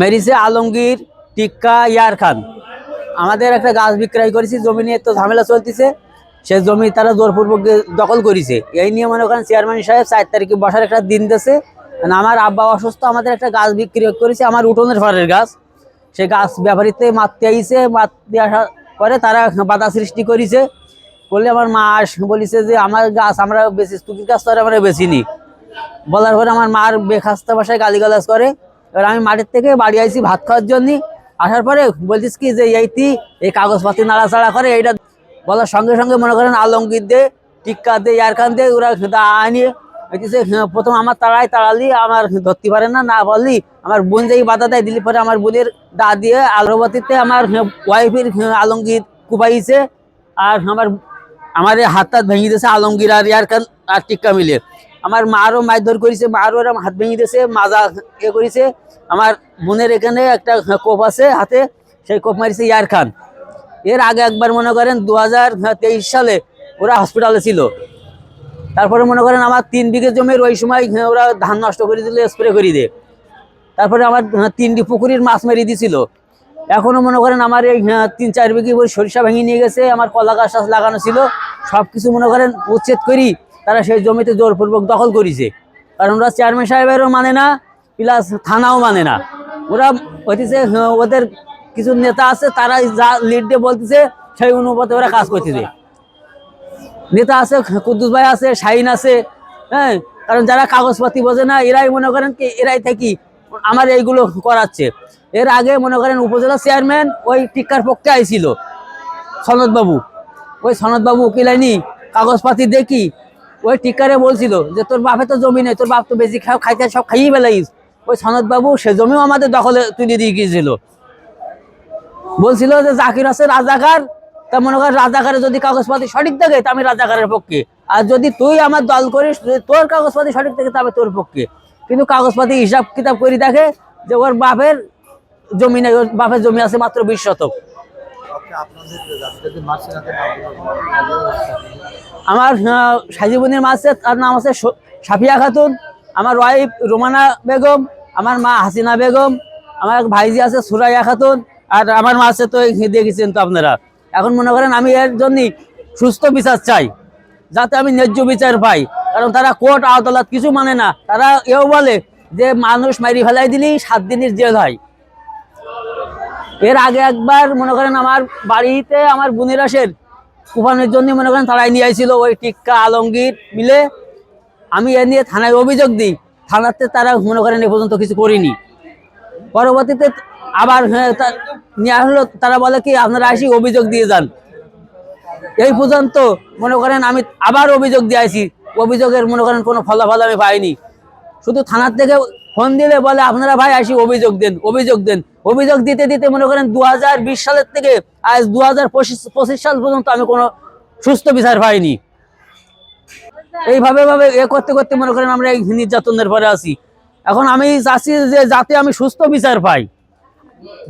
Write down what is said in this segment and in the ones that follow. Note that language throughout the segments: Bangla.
মেরিসে আলমগীর, টিক্কা, ইয়ার খান। আমাদের একটা গাছ বিক্রয় করেছি, জমি নিয়ে তো ঝামেলা চলতেছে। সে জমি তারা জোরপূর্বক দখল করেছে। এই নিয়ে মনে করেন চেয়ারম্যান সাহেব চার তারিখে বসার একটা দিন দিয়েছে মানে আমার আব্বা অসুস্থ, আমাদের একটা গাছ বিক্রি করেছে, আমার উঠোনের ফলের গাছ। সে গাছ ব্যাপারীতে মারতে আইছে মারতে আসার পরে তারা বাধা সৃষ্টি করেছে। বললে আমার মা আস বলিছে যে, আমার গাছ আমরা বেশি তুকির গাছ তো আমরা বেশিনি বলার পরে আমার মার বেখাস্তা ভাষায় গালিগালাজ করে। এবার আমি মাঠের থেকে বাড়ি আইছি ভাত খাওয়ার জন্য। আসার পরে বলছিস কি যে এইটি এই কাগজপাতি নাড়াচাড়া করে, এইটা বলার সঙ্গে সঙ্গে মনে করেন আলমগীর দে, টিক্কা দে, ইয়ারখান দে, ওরা আনিয়ে হইতেছে প্রথম আমার তাড়াই তাড়ালি, আমার ধরতে পারে না না বললি, আমার বোন যেই বাধা দেয়, দিলি পরে আমার বোনের দা দিয়ে আলবাতিতে আমার ওয়াইফের আলমগীর কুপাইছে আর আমার আমার হাত টাত ভেঙে দিয়েছে আলমগীর আর ইয়ারখান আর টিক্কা মিলে আমার মারও মারধর করেছে মারও এরম হাত ভেঙে দিয়েছে, মাজা এ করেছে। আমার বোনের এখানে একটা কোপ আছে হাতে, সেই কোপ মারিছে ইয়ার খান। এর আগে একবার মনে করেন দু হাজার তেইশ সালে ওরা হসপিটালে ছিল। তারপরে মনে করেন আমার তিন বিঘে জমির ওই সময় ওরা ধান নষ্ট করে দিলে স্প্রে করে দিয়ে। তারপরে আমার তিনটি পুকুরির মাছ মেরে দিছিল। এখনও মনে করেন আমার এই তিন চার বিঘে সরিষা ভেঙে নিয়ে গেছে, আমার কলা গাছ লাগানো ছিল। সব কিছু মনে করেন উচ্ছেদ করি তারা সেই জমিতে জোরপূর্বক দখল করেছে। কারণ ওরা চেয়ারম্যান সাহেবেরও মানে না প্লাস থানাও মানে না। ওরা হইতেছে, ওদের কিছু নেতা আছে, তারা যা লিড দিয়ে বলতেছে, সেই অনুপাতে ওরা কাজ করতেছে। নেতা আছে, কুদ্দুস ভাই আছে, শাহিন আছে হ্যাঁ? কারণ যারা কাগজপাতি বোঝে না, এরাই মনে করেন কি, এরাই থাকি আমার এইগুলো করাচ্ছে। এর আগে মনে করেন উপজেলা চেয়ারম্যান ওই টিক্কার পক্ষে আইছিল, সনদবাবু। ওই সনদবাবু উকিলাইনি কাগজপাতি দেখি ওই টিক্কারে বলছিল যে, তোর বাপে তো জমি নেই, তোর বাপ তো বেশি খাও খাইতে সব খাইয়ে বেলাইস ওই সনদবাবু সে জমিও আমাদের দখলে তুলে দিয়ে গিয়েছিল। বলছিল যে, জাকির আছে রাজাকার, তা মনে কর রাজাকারের যদি কাগজপাতি সঠিক থাকে, তা আমি রাজাকারের পক্ষে। আর যদি তুই আমার দল করিস তোর কাগজপাতি সঠিক থাকে তবে তোর পক্ষে। কিন্তু কাগজপাতি হিসাব কিতাব করি দেখে যে, ওর বাপের জমি নেই, ওর বাপের জমি আছে মাত্র বিশ শতক। আমার সাজিবুনির মা আছে, তার নাম আছে সাফিয়া খাতুন, আমার ওয়াইফ রোমানা বেগম, আমার মা হাসিনা বেগম, আমার এক ভাইজি আছে সুরাইয়া খাতুন, আর আমার মা আছে তো দেখেছেন তো আপনারা। এখন মনে করেন আমি এর জন্য সুস্থ বিচার চাই, যাতে আমি ন্যায্য বিচার পাই, কারণ তারা কোর্ট আদালত কিছু মানে না, তারা এও বলে যে মানুষ মারি ফেলাই দিলেই সাত দিনের জেল হয়। এর আগে একবার মনে করেন আমার বাড়িতে আমার বোনের আসের কুফানের জন্য মনে করেন তারাই নিয়ে আইছিল ওই টিক্কা আলমগীর মিলে। আমি এ নিয়ে থানায় অভিযোগ দিই থানাতে তারা মনে করেন এ পর্যন্ত কিছু করিনি। পরবর্তীতে আবার হ্যাঁ, নিয়ে আসলো তারা বলে কি আপনারা আসি অভিযোগ দিয়ে যান। এই পর্যন্ত মনে করেন আমি আবার অভিযোগ দিয়ে আসি অভিযোগের মনে করেন কোনো ফলাফল আমি পাইনি। শুধু থানার থেকে ফোন দিলে বলে, আপনারা ভাই আসি, অভিযোগ দেন অভিযোগ দেন। অভিযোগ দিতে দিতে মনে করেন দু হাজার বিশ সালের থেকে আজ দু হাজার পঁচিশ সাল পর্যন্ত আমি কোনো সুস্থ বিচার পাইনি। এইভাবে ভাবে এ করতে করতে মনে করেন আমরা এই নির্যাতনের পরে আছি। এখন আমি চাচ্ছি যে যাতে আমি সুস্থ বিচার পাই,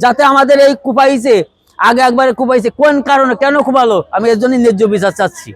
যাতে আমাদের এই কুপাইছে আগে একবারে কুপাইছে কোন কারণে কেন কুপালো, আমি এর জন্য ন্যায্য বিচার চাচ্ছি।